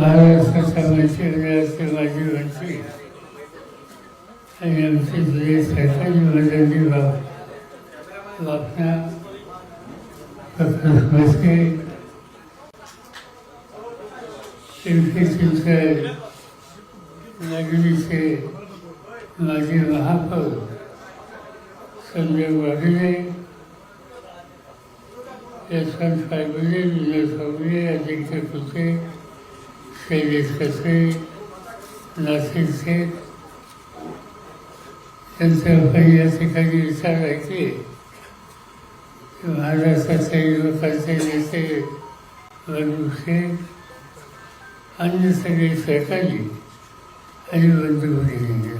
महाराष्ट्राच्या वंशी माझी वंशी आणि आमचे जुने सरकारी मदती बाब बापना बसके पिंपरी चिंचवड नगरीचे माजी महापौर संजय वाघिले यशवंत फायबुले अजिंक्य नासिर नाशिकचे त्यांचे आपण या ठिकाणी विचार ऐकले की महाराष्ट्राचे युवकांचे नेते वरू शेख अन्य सगळे सहकारी आणि बंधू भगिनी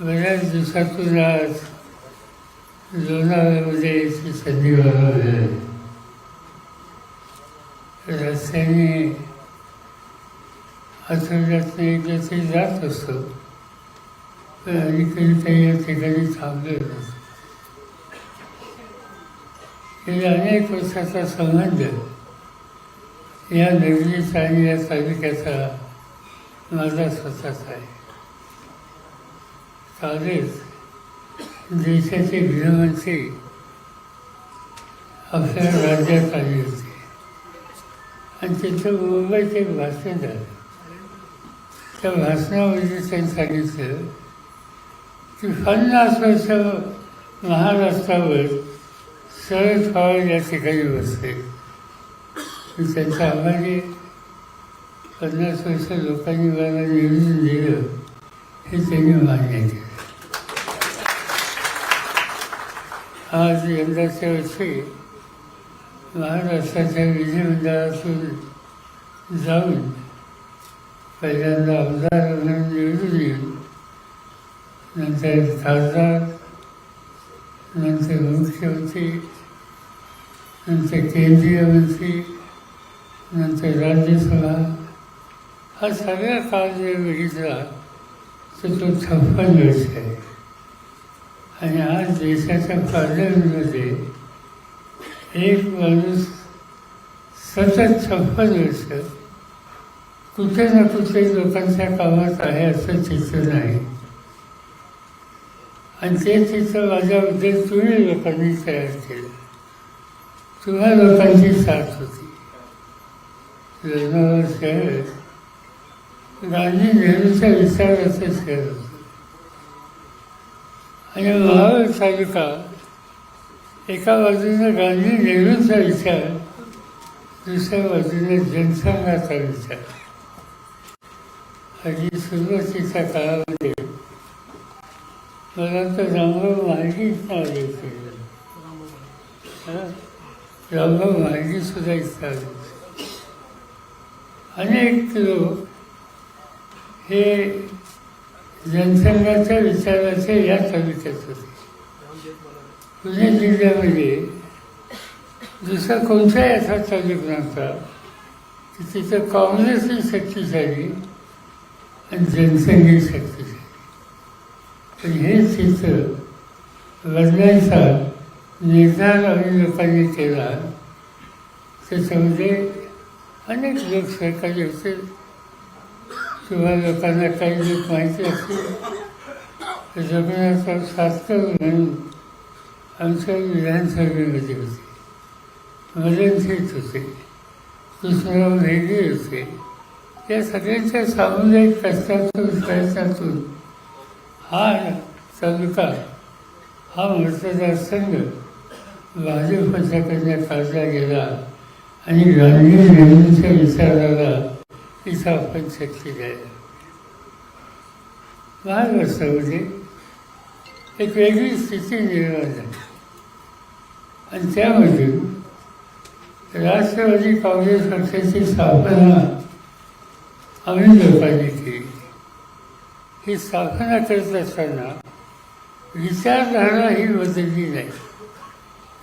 बऱ्याच दिवसातून आज लोणावळ्यामध्ये याची संधी व्हायला रस्त्याने आठवड्यातनं एकदा तरी जात असतो. आणि अलीकडे काही या ठिकाणी थांबलेलं असतं गेल्या अनेक वर्षाचा संबंध या नगरीचा आणि या तालुक्याचा माझा स्वतःचा आहे. कालच देशाचे गृहमंत्री आपल्या राज्यात आले होते. आणि तिथं मुंबईत एक भाषण झालं. त्या भाषणामध्ये त्यांनी सांगितलं की पन्नास वर्ष महाराष्ट्रावर शरद पवार या ठिकाणी बसले मी त्यांचा आभारी पन्नास वर्ष लोकांनी मला निवडून दिलं हे त्यांनी मान्य केलं. आज यंदाच्या वर्षी महाराष्ट्राच्या विधिमंडळातून जाऊन पहिल्यांदा आमदार म्हणून निवडून येईल नंतर खासदार नंतर मुख्यमंत्री नंतर केंद्रीय मंत्री नंतर राज्यसभा हा सगळा काळ जर बघितला तर तो छप्पन वर्ष आहे आणि आज देशाच्या पार्लमेंटमध्ये एक माणूस सतत छप्पन वर्ष कुठे ना कुठे लोकांच्या कामात आहे असं चित्र नाही आणि ते चित्र माझ्याबद्दल तुम्ही लोकांनी तयार केलं. तुम्हा लोकांची साथ होती. लोणावळा शहर गांधी नेहरूचा विचाराचं शहर होतं. आणि महाबळ तालुका एका बाजूने गांधी नेहरूचा विचार दुसऱ्या बाजूने जनसंघाचा विचार. आधी सुरुवातीच्या काळामध्ये मला तर रामभाऊ महाडी आले होते. रामभाऊ महाडी सुद्धा अनेक लोक हे जनसंघाच्या विचाराचे या तालुक्यात होते. पुणे जिल्ह्यामध्ये दुसरा कोणताही असा तालुका नव्हता की तिथं काँग्रेसही झाली. आणि जनसंघही शक्तिशाली पण हे चित्र बदलायचा निर्धार आम्ही लोकांनी केला त्याच्यामध्ये अनेक लोक सहकारी होते किंवा लोकांना काही लोक माहिती असतील जगन्नाथराव सातकर म्हणून आमच्या विधानसभेमध्ये होते. मदन होते. कृष्णराव रेड्डी होते. या सगळ्यांच्या सामुदायिक कष्टातून प्रयत्नातून हा तालुका हा मतदारसंघ भाजपच्याकडनं काढला गेला आणि गांधी नेहरूंच्या विचाराला इथं आपण शक्य द्यायला महाराष्ट्रामध्ये म्हणजे, एक वेगळी स्थिती निर्माण झाली. आणि त्यामधून राष्ट्रवादी काँग्रेस पक्षाची स्थापना आम्ही लोकांनी ती ही साधना करत असताना विचारधारा ही बदलली नाही.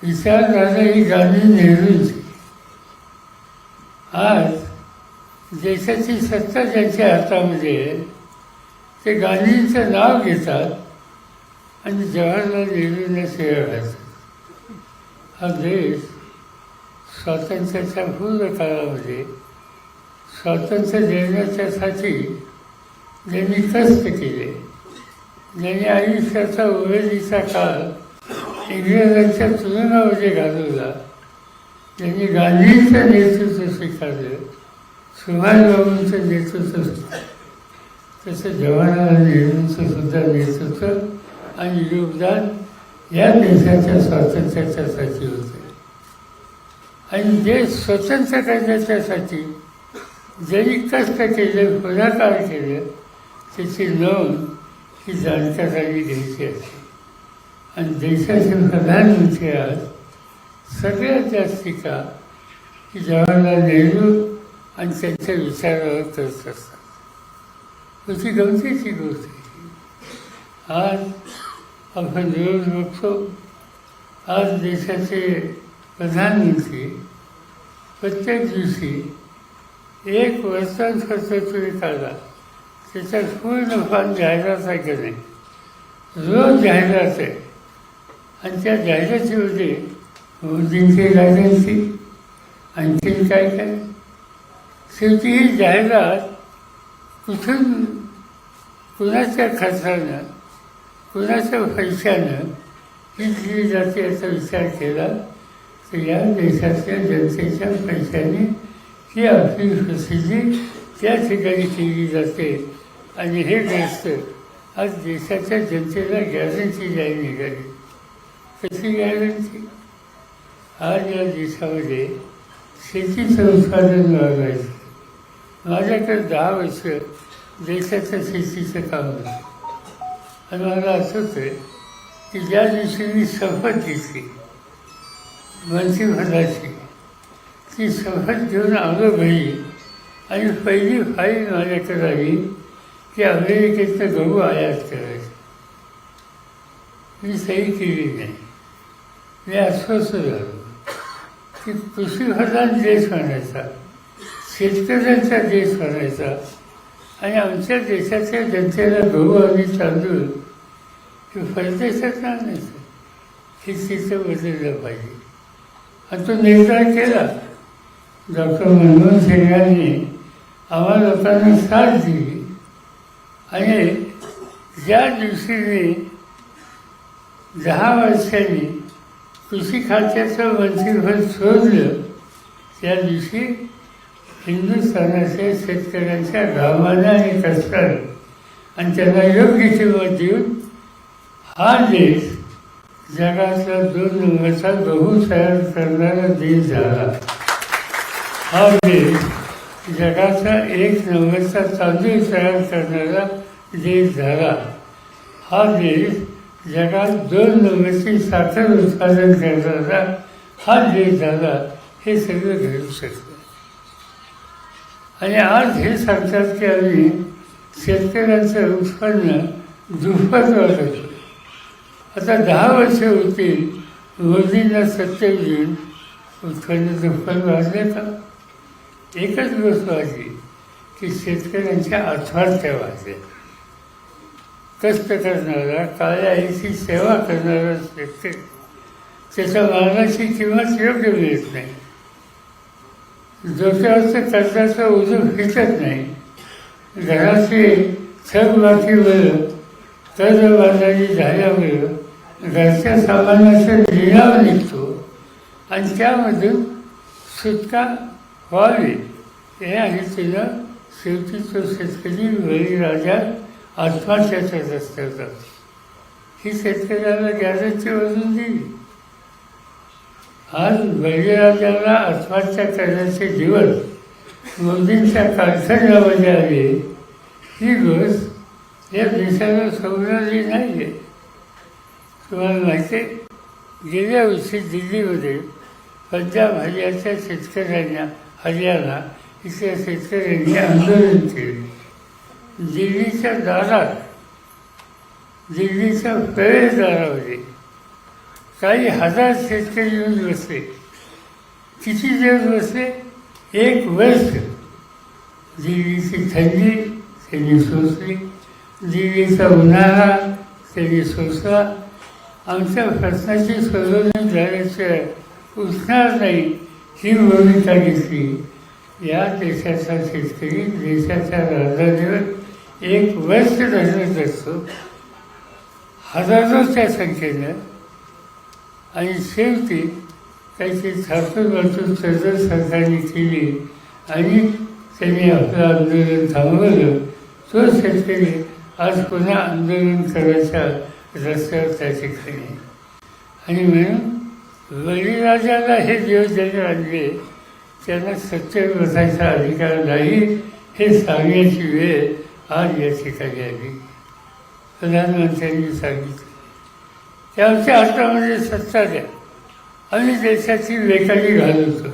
विचारधारा ही गांधी नेहरूंची. आज देशाची सत्ता ज्यांच्या हातामध्ये आहे ते गांधींचं नाव घेतात आणि जवाहरलाल नेहरूंना सेवा घालतात. हा देश स्वातंत्र्याच्या पूर्ण काळामध्ये स्वातंत्र्य देण्याच्यासाठी ज्यांनी कष्ट केले ज्यांनी आयुष्याचा उमेदीचा काळ इंग्रजांच्या तुरुंगामध्ये घालवला त्यांनी गांधींचं नेतृत्व स्वीकारलं सुभाषबाबूंचं नेतृत्व स्वीकारलं तसं जवाहरलाल नेहरूंचं सुद्धा नेतृत्व आणि योगदान या देशाच्या स्वातंत्र्याच्यासाठी होतं. आणि जे स्वतंत्र करण्याच्यासाठी जरी कष्ट केले पुढाकार केलं त्याची नोंद ही जाणकारांनी घ्यायची असते आणि देशाचे प्रधानमंत्री आज सगळ्यात जास्त टीका की जवाहरलाल नेहरू आणि त्यांच्या विचारावर करत असतात. त्याची गमतीची गोष्ट आहे. आज आपण रोज बघतो आज देशाचे प्रधानमंत्री प्रत्येक दिवशी एक वर्तमानपत्र तुम्ही काढला त्याच्यात पूर्ण फार जाहिरात आहे की नाही? रोज जाहिरात आहे आणि त्या जाहिरातीमध्ये मोदींची राजांची आणखीन काय काय शेवटी ही जाहिरात कुठून कुणाच्या खर्चानं कुणाच्या पैशानं ही दिली जाते याचा विचार केला तर या देशातल्या जनतेच्या पैशाने ही आपली प्रसिद्धी त्या ठिकाणी केली जाते. आणि हे ग्रस्त आज देशाच्या जनतेला गॅरंटी द्यायला निघाली. कशी गॅरंटी? आज या देशामध्ये शेतीचं उत्पादन वाढवायचं. माझ्याकडे दहा वर्ष देशाच्या शेतीचं काम होतं आणि मला आठवतं की ज्या दिवशी मी शपथ घेतली मंत्रिपदाची ती सहज घेऊन आलो घरी. आणि पहिली फाईल माझ्याकडे आली की अमेरिकेतनं गहू आयात करायचं. मी सही केली नाही. मी अस्वस्थ झालो. की कृषीप्रधान देश म्हणायचा शेतकऱ्यांचा देश म्हणायचा आणि आमच्या देशाच्या जनतेला गहू आणि तांदूळ हे परदेशात आणायचं हे तिथं बदललं पाहिजे. आणि तो निर्धार केला. डॉक्टर मनमोहन सिंग यांनी आम्हा लोकांना साथ दिली. आणि ज्या दिवशी मी दहा वर्षांनी कृषी खात्याचं मंत्रिपद सोडलं त्या दिवशी हिंदुस्थानाच्या शेतकऱ्यांच्या घामानं आणि कष्टानं आणि त्यांना योग्य किंमत देऊन हा देश जगाचा दोन नंबरचा गहू तयार करणारा देश झाला. हा देश जगाचा एक नंबरचा तांदूळ तयार करणारा देश झाला हा देश जगात दोन नंबरची साखर उत्पादन करणारा हा देश झाला हे सगळं घडू शकतं आणि आज हे सांगतात की आम्ही शेतकऱ्यांचं उत्पन्न दुप्पट वाढवलं आता दहा वर्ष होतील मोदींना सत्य घेऊन उत्पन्न दुप्पट वाढले का एकच गोष्ट अशी की शेतकऱ्यांच्या आत्महत्या ठेवायचे. कष्ट करणारा काळ्या आईची सेवा करणारा शेतकरी त्याच्या मानाची किंमत योग्य मिळत नाही. डोक्यावरचं कर्जाचं उजून फिटत नाही. घराचे थकबाकीवर कर्जबाजारी झाल्यामुळं घरच्या सामानाचा लिलाव निघतो. आणि त्यामधून सुटका व्हावी हे आणि तिला शेवटी तो शेतकरी राजा आत्महत्याच्या रस्त्यावर. ही शेतकऱ्याला गॅरेजची वजून दिली. आज बळीराजाला आत्महत्या करण्याचे दिवस मोदींच्या कारखान्यामध्ये आले. ही गोष्ट या देशाला समजली नाही आहे तुम्हाला माहिती आहे गेल्या वर्षी दिल्लीमध्ये पंजाब हरियाणाच्या शेतकऱ्यांना हरियाणा इथल्या शेतकऱ्यांनी आंदोलन केले. दिल्लीच्या दारात दिल्लीच्या प्रवेशद्वारामध्ये काही हजार शेतकरी येऊन बसले. किती दिवस बसले? एक वर्ष. दिल्लीची थंडी त्यांनी सोसली. दिल्लीचा उन्हाळा त्यांनी सोसला. आमच्या प्रश्नाची सोडवणूक झाल्याशिवाय उठणार नाही. ही भूमिका घेतली. या देशाचा शेतकरी देशाच्या राजधानीवर एक वर्ष धरत असतो. हजारोच्या संख्येनं. आणि शेवटी त्याची थापून वाचून सदर सरकारने केली आणि त्यांनी आपलं आंदोलन थांबवलं. तो शेतकरी आज पुन्हा आंदोलन करायच्या रस्त्यावर त्या ठिकाणी. आणि म्हणून बळीराजाला हे दिवस ज्यांनी आणले त्यांना सत्य बसायचा अधिकार नाही हे सांगण्याची वेळ आज या ठिकाणी आली. प्रधानमंत्र्यांनी सांगितलं. त्यांच्या हातामध्ये सत्ता द्या. आम्ही देशाची वेकाळी घालवतो.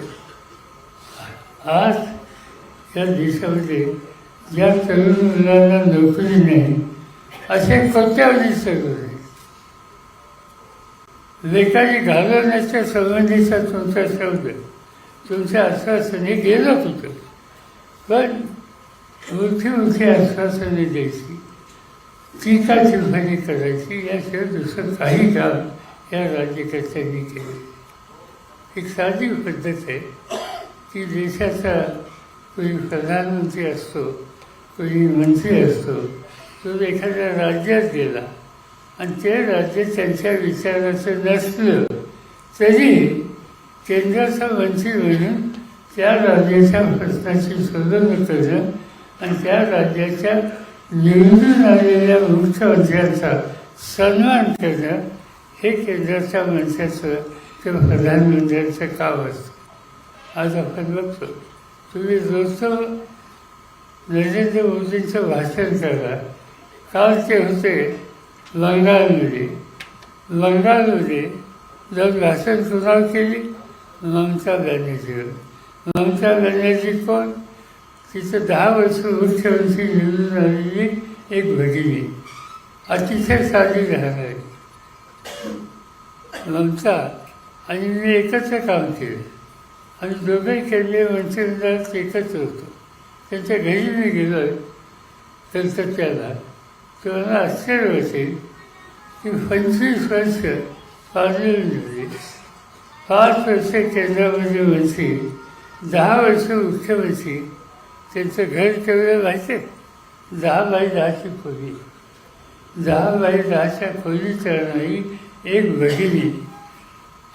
आज या देशामध्ये ज्या तरुण मुलांना नोकरी नाही असे कोणत्या दिसत होते लेखाची घालवण्याच्या संबंधीचा तुमचा शब्द तुमच्या आश्वासने गेलं होतं. पण मोठी मोठी आश्वासने द्यायची टीका टिप्पणी करायची याशिवाय दुसरं काही काम या राज्यकर्त्यांनी केलं. एक साधी पद्धत आहे की देशाचा कोणी प्रधानमंत्री असतो कोणी मंत्री असतो तो एखाद्या राज्यात गेला आणि ते राज्य त्यांच्या विचाराचं नसलं तरी केंद्राचा वंचित म्हणून त्या राज्याच्या प्रश्नाची सोडवणूक करणं आणि त्या राज्याच्या निवडून आलेल्या मुख्यमंत्र्यांचा सन्मान करणं हे केंद्राच्या मंत्र्याचं ते प्रधानमंत्र्यांचं काम असतं. आज आपण बघतो तुम्ही रोजचं नरेंद्र मोदींचं भाषण करा. काल ते होते बंगालमध्ये बंगालमध्ये जर भाषण कुणाला केली ममता बॅनर्जीवर ममता बॅनर्जी कोण? तिचं दहा वर्ष वृक्षांशी निवडून आलेली एक भगिनी. अतिशय साधी राहणारी ममता आणि मी एकत्र काम केलं. आणि दोघंही केले मंत्रिमंडळात एकत्र होतो. त्यांच्या घरी मी गेलो कलकत्त्याला तेव्हा आश्चर्य होते की पंचवीस वर्ष पार्लमेंटमध्ये पाच वर्ष केंद्रामध्ये म्हणजे मंत्री दहा वर्ष मुख्यमंत्री त्यांचं घर केवढं माहिती आहे दहा बाय दहाची खोली. दहा बाय दहाच्या खोली राहणारी एक भगिनी.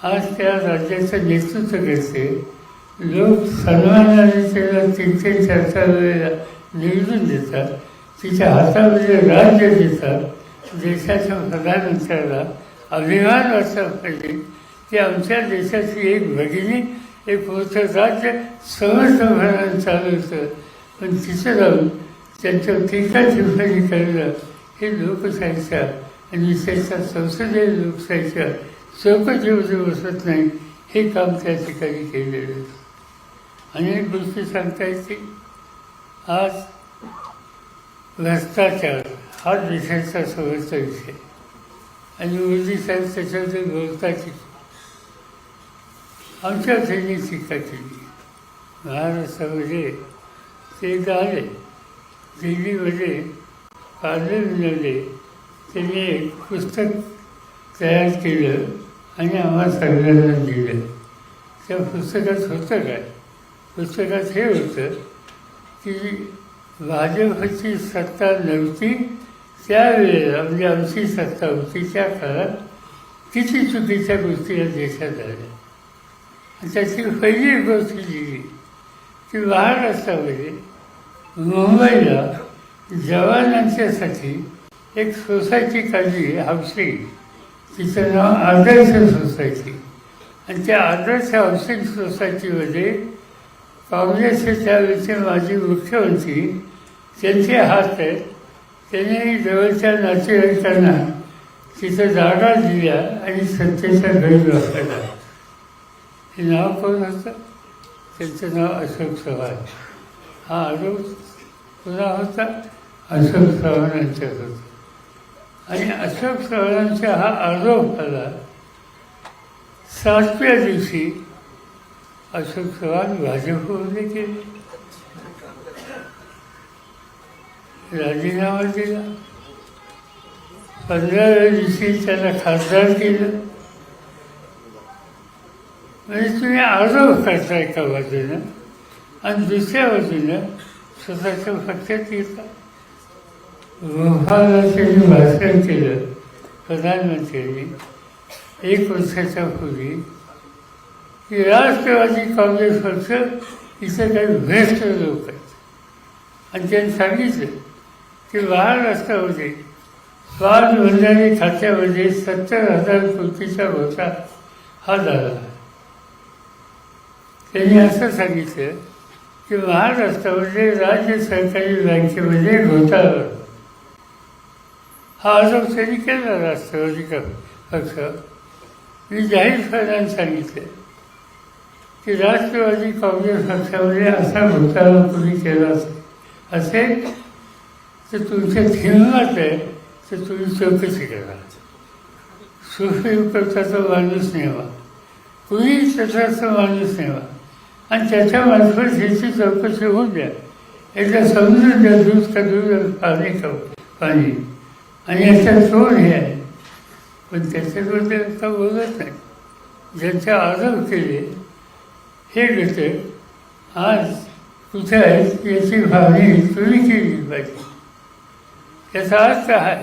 आज त्या राज्याचं नेतृत्व करते. लोक सन्मानाने त्याला तीन तीन चार चार वेळेला निवडून देतात. तिच्या हातामध्ये राज्य देतात. देशाच्या प्रधानमंत्र्याला अभिमान वाटला पाहिजे की आमच्या देशाची एक भगिनी एक मोठं राज्य समर्थपणाने चालवतं पण तिचं जाऊन त्यांच्या टीका टिप्पणी करणं हे लोकशाहीच्या आणि विशेषतः संसदीय लोकशाहीच्या चौकटीमध्ये बसत नाही हे काम त्या ठिकाणी केलेलं आहे अनेक गोष्टी सांगता येतील. आज भ्रष्टाचार हा विषयाचा समोरचा विषय. आणि मोदी साहेब त्याच्याबद्दल बोलताची आमच्या त्यांनी टीका केली महाराष्ट्रामध्ये ते एकदा आले दिल्लीमध्ये पार्लमेंटमध्ये त्यांनी एक पुस्तक तयार केलं आणि आम्हाला सगळ्यांना दिलं. त्या पुस्तकात होतं काय? पुस्तकात हे होतं की भाजपची सत्ता नव्हती त्यावेळेला म्हणजे आमची सत्ता होती त्या काळात किती चुकीच्या गोष्टी या देशात झाल्या. त्याची पहिली गोष्ट लिहिली की महाराष्ट्रामध्ये मुंबईला जवानांच्यासाठी एक सोसायटी काढली हाऊसिंग तिचं नाव आदर्श सोसायटी. आणि त्या आदर्श हाऊसिंग सोसायटीमध्ये काँग्रेसचे त्यावेळेचे माजी मुख्यमंत्री त्यांचे हात आहेत. त्यांनी जवळच्या नातेवाईकांना तिथं जागा दिल्या आणि सत्तेचा गैरवापरला हे नाव कोण होतं? त्यांचं नाव अशोक चव्हाण. हा आरोप पुन्हा होता? अशोक चव्हाणांच्या होता. आणि अशोक चव्हाणांचा हा आरोप आला. सातव्या दिवशी अशोक चव्हाण भाजपमध्ये गेले राजीनामा दिला. पंधराव्या दिवशी त्याला खासदार केलं. म्हणजे तुम्ही आरोप करता एका बाजूनं आणि दुसऱ्या बाजूनं स्वतःच्या पक्षात येता. गोपाळाचे जे भाषण केलं. प्रधानमंत्र्यांनी. एक वर्षाच्या पूर्वी की राष्ट्रवादी काँग्रेस पक्ष इथं काही भ्रष्ट लोक आहेत. आणि त्यांनी सांगितलं की महाराष्ट्रामध्ये वाद भंडारी खात्यामध्ये सत्तर हजार कोटीचा घोटाळा हा झाला. त्यांनी असं सांगितलं की महाराष्ट्रामध्ये राज्य सरकारी बँकेमध्ये घोटाळा हा आरोप त्यांनी केला राष्ट्रवादी का पक्ष. मी जाहीरपणाने सांगितलं की राष्ट्रवादी काँग्रेस पक्षामध्ये असा घोटाळा तुम्ही केला असेल. तर तुमच्या हिंमत आहे तर तुम्ही चौकशी करा. सुप्रीम माणूस नेवा. कुणी तसाचा माणूस नेवा. आणि त्याच्या मार्फत ह्याची चौकशी होऊन द्या. एकदा समजून द्या दूध का दूध पाणी का पाणी. आणि याचा सोड हे आहे. पण त्याच्याबद्दल आता बोलत नाही. ज्यांचे आरोप केले हे घटक आज कुठे आहेत याची भावनी तुम्ही केली पाहिजे याचा अर्थ आहे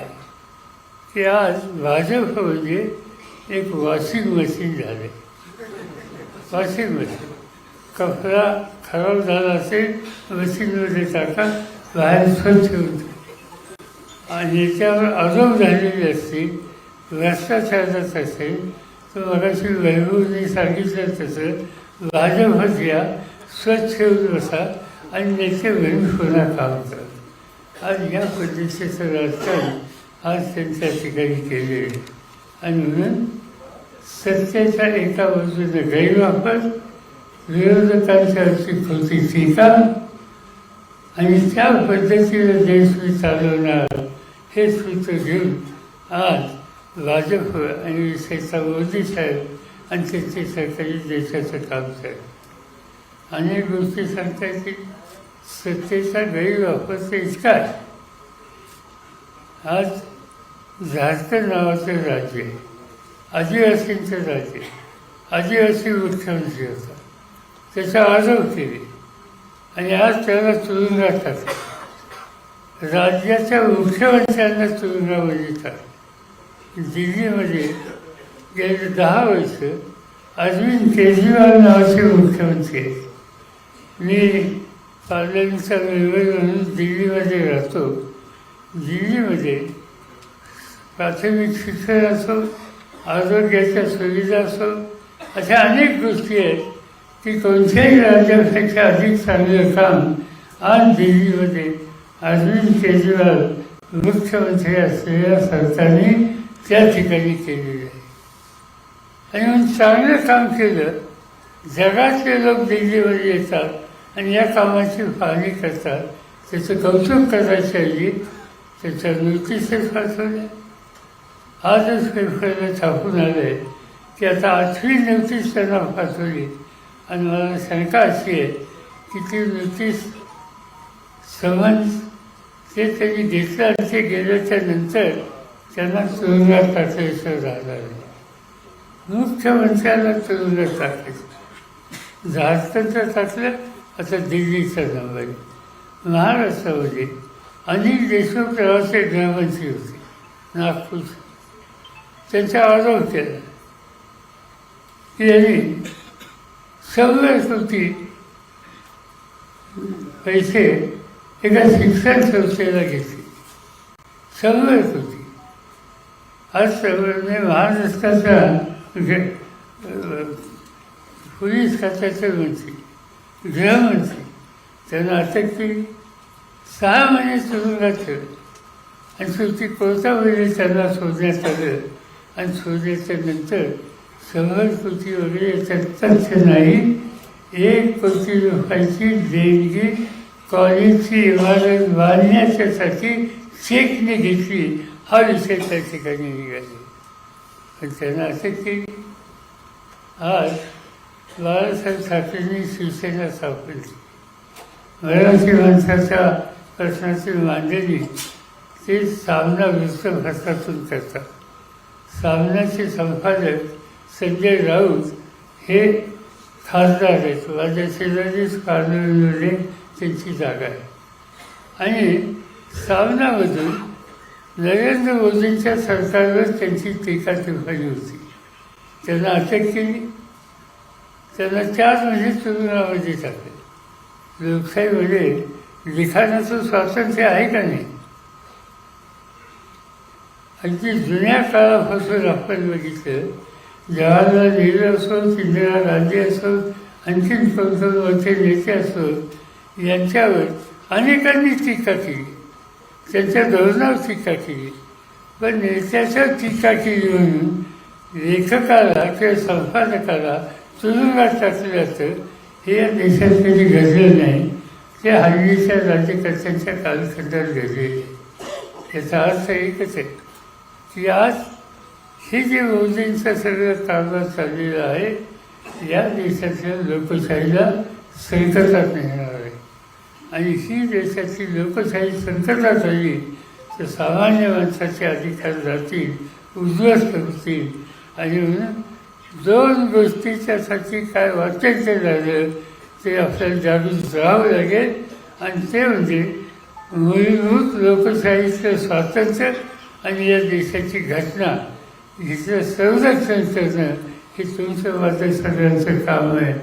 की आज भाजप म्हणजे एक वॉशिंग मशीन झाले. वॉशिंग मशीन कपडा खराब झाला असेल मशीनमध्ये टाका बाहेर स्वच्छ होते आणि याच्यावर आरोप झालेले असतील भ्रष्टाचारात असेल तर मगाशी वैभवने सांगितलं तसं भाजपत या स्वच्छ होऊन आणि नेते होणार काम करत आज या पद्धतीचं राजकारण आज त्यांच्या ठिकाणी केले आहे. आणि म्हणून सत्तेच्या एका बाजूने गैरवापर विरोधकांच्यावरची खोटी टीका आणि त्या पद्धतीने देश मी चालवणार हे सूत्र घेऊन आज भाजप आणि विशेषतः मोदी साहेब आणि त्यांचे सरकारी देशाचं काम करत अनेक गोष्टी सांगतात की सत्तेचा गैरवापर तर इतका आज झारखंड नावाचं राज्य आहे. आदिवासींचं राज्य आदिवासी मुख्यमंत्री होता त्याचा आजव केले. आणि आज त्याला तुरुंगात टाकलं. राज्याच्या मुख्यमंत्र्यांना तुरुंगामध्ये टाकलं दिल्लीमध्ये गेले दहा वर्ष अरविंद केजरीवाल नावाचे मुख्यमंत्री आहेत. मी पार्लमेंटचा मेंबर म्हणून दिल्लीमध्ये राहतो. दिल्लीमध्ये प्राथमिक शिक्षण असो आरोग्याच्या सुविधा असो अशा अनेक गोष्टी आहेत की कोणत्याही राज्यापेक्षा अधिक चांगलं काम आज दिल्लीमध्ये अरविंद केजरीवाल मुख्यमंत्री असलेल्या सरकारने त्या ठिकाणी केलेलं आहे. आणि चांगलं काम केलं जगातले लोक दिल्लीवर येतात आणि या कामाची पाहणी करतात. त्याचं कौतुक करायच्या ऐवजी त्याच्या नोटिसेस पाठवल्या आजच पेपरला छापून आलं आहे की आता आठवी नोटीस त्यांना पाठवली. आणि मला शंका अशी आहे की ती नोटीस समन्स ते त्यांनी घेतलं आणि ते गेल्याच्यानंतर त्यांना तुरुंगात टाकायचं राहिलं मुख्यमंत्र्याला तुरुंगात टाकायचं झारखंडचं टाकलं आता दिल्लीचा नंबर महाराष्ट्रामध्ये अनिल देशमुख नावाचे गृहमंत्री होते. नागपूर. त्यांचा आरोप केला. की यांनी सव्वीस कोटी पैसे एका शिक्षण संस्थेला घेतले. सव्वीस कोटी आज सगळं म्हणजे महाराष्ट्राचा ग- अं, पोलीस खात्याचे मंत्री गृहमंत्री त्यांना अटक केली. सहा महिने तुरुंगात ठेवलं आणि शेवटी कोर्टामध्ये त्यांना शोधण्यात आलं. आणि शोधल्याच्या नंतर शंभर कोटी वगैरे याच्यात तथ्य नाही. एक कोटी लोकांची देणगी कॉलेजची इमारत बांधण्याच्यासाठी चेकने घेतली. हा विषय त्या ठिकाणी निघाली. पण त्यांना असे केली आज बाळासाहेब ठाकरेंनी शिवसेना सापडली मराठी माणसाच्या प्रश्नाची मांडणी ते सामना वृत्तपत्रातून करतात सामन्याचे संपादक संजय राऊत हे खासदार आहेत माझ्या शेजारीच कारणांमध्ये त्यांची जागा आहे आणि सामनामधून नरेंद्र मोदींच्या सरकारवर त्यांची टीका टिप्पणी होती. त्यांना अटक केली. त्यांना चार महिने तुरुंगामध्ये टाकले. लोकशाहीमध्ये लिखाणाचं स्वातंत्र्य आहे का नाही? अगदी जुन्या काळापासून आपण बघितलं जवाहरलाल नेहरू असो इंदिरा गांधी असो आणखीन कोणते मोठे नेते असो यांच्यावर अनेकांनी टीका केली. त्यांच्या धोरणावर टीका केली. पण नेत्याच्या टीका केली म्हणून लेखकाला किंवा संपादकाला तुरुंगात टाकलं जातं. हे या देशात कधी घडलं नाही. ते हल्लीच्या राज्यकर्त्यांच्या कालखंडात घडलेले आहे याचा अर्थ एकच आहे की आज हे जे मोदींचं सगळं कारभार चाललेलं आहे या देशातल्या लोकशाहीला संकटात नेणार आहे आणि ही देशाची लोकशाही संकटात आली तर सामान्य माणसाचे अधिकार जातील उद्ध्वस्त होतील. आणि म्हणून दोन गोष्टीच्यासाठी काय वाटेल ते झालं ते आपल्याला जागृत राहावं लागेल. आणि ते म्हणजे मूलभूत लोकशाहीचं स्वातंत्र्य आणि या देशाची घटना हिचं संरक्षण करणं हे तुमचं माझं सगळ्यांचं काम आहे.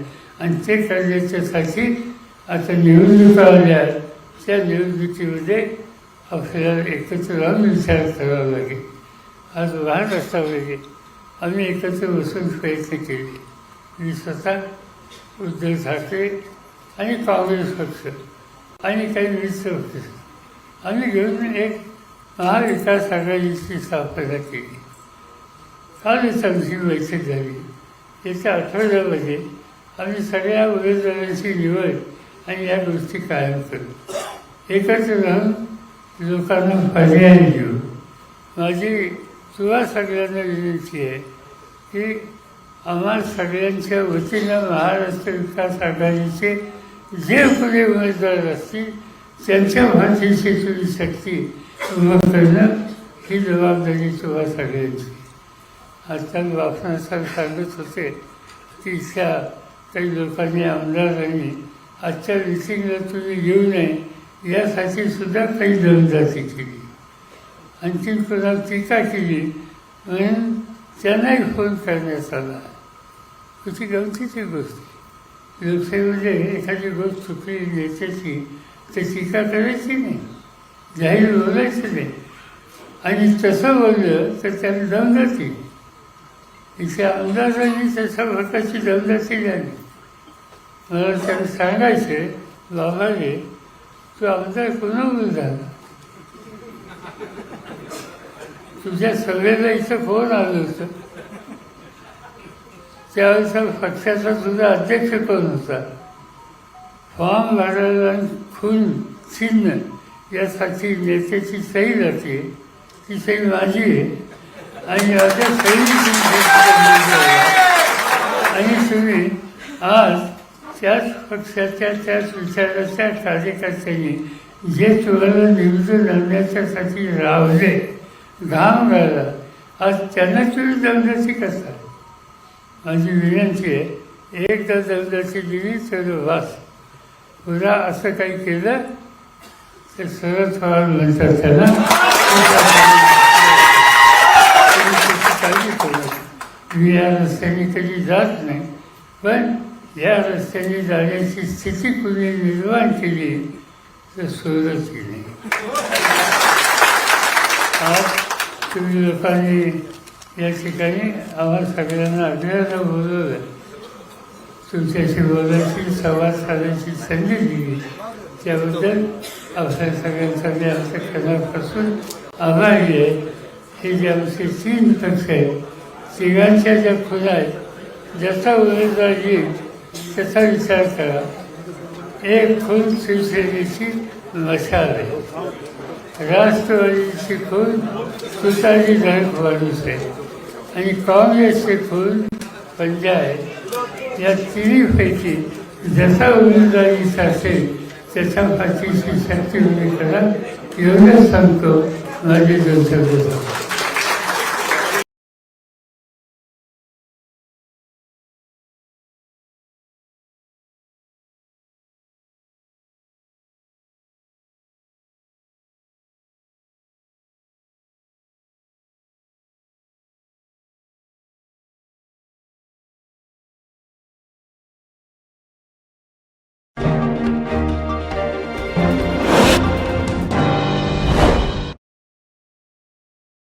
आणि ते करण्याच्यासाठी आता निवडणुका आल्या त्या निवडणुकीमध्ये आपल्याला एकत्र राहून विचार करावा लागेल. आज वाहन असावं आम्ही एकत्र बसून प्रयत्न केले. मी स्वतः उद्धव ठाकरे आणि काँग्रेस पक्ष आणि काही मित्र पक्ष आम्ही घेऊन एक महाविकास आघाडीची स्थापना केली. कालच आमची बैठक झाली. येत्या आठवड्यामध्ये आम्ही सगळ्या उमेदवारांची निवड आणि या गोष्टी कायम करू. एकत्र राहून लोकांना पर्याय देऊ माझी तुला सगळ्यांना विनंती आहे की आम्हा सगळ्यांच्या वतीनं महाराष्ट्र विकास आघाडीचे जे पुढे उमेदवार असतील त्यांच्या भाषेची तुम्ही शक्ती उभं करणं ही जबाबदारी तुम्हा सगळ्यांची. आजकाल बापनासाहेब सांगत होते की इथल्या काही लोकांनी आमदारांनी आजच्या मिटिंगला तुम्ही येऊ नये यासाठी सुद्धा काही दमदाटी केली. आणखी कोणा टीका केली म्हणून त्यांनाही फोन करण्यात आला. किती गमतीची गोष्ट. लोकशाहीमध्ये एखादी गोष्ट चुकली नेत्याची तर टीका करायची नाही. जाहीर बोलायचं नाही. आणि तसं बोललं तर त्याला दमदाटी इथे अंदाजाने त्याच्या प्रकारची दमदाटी झाली. मला त्यांना सांगायचे बाबा तू आमदार पुन्हा झाला? तुझ्या सगळ्याला इथं फोन आलं होतं? त्यावेळेस पक्षाचा तुझा अध्यक्ष कोण होता? फॉर्म भरायला खून चिन्ह यासाठी नेत्याची सही जाते. ती सही माझी आहे. आणि आता सही आणि तुम्ही आज त्याच पक्षाच्या त्याच विचाराच्या कार्यकर्त्यांनी जे तुम्हाला निवडून आणण्याच्यासाठी रावले घाम राहिला आज त्यांना तुम्ही दमदाची करता माझी विनंती आहे एकदा दमदाची दिली तर वास पुन्हा असं काही केलं तर सरळ थोडा म्हणतात त्याला मी या रस्त्याने कधी जात नाही पण या रस्त्याने जाण्याची स्थिती कुणी निर्माण केली तर सुरुवात नाही आज तुम्ही लोकांनी या ठिकाणी आम्हा सगळ्यांना आग्रहानं बोलवलं. तुमच्याशी बोलायची संवाद साधायची संधी दिली. त्याबद्दल आपल्या सगळ्यांचा मी आमच्या खनापासून आभारी आहे. हे जे आमचे तीन पक्ष आहेत तिघांच्या ज्या खुला आहेत ज्याचा उमेदवार येईल त्याचा विचार करा एक खून शिवसेनेची मशाल. आहे राष्ट्रवादीची खून तुतारी धडक आहे आणि काँग्रेसचे खून पंजा आहे या तिन्हीपैकी जसा उमेदवारी असेल त्याच्या पाठीशी शक्ती उभी करा एवढंच सांगतो. माझे दोन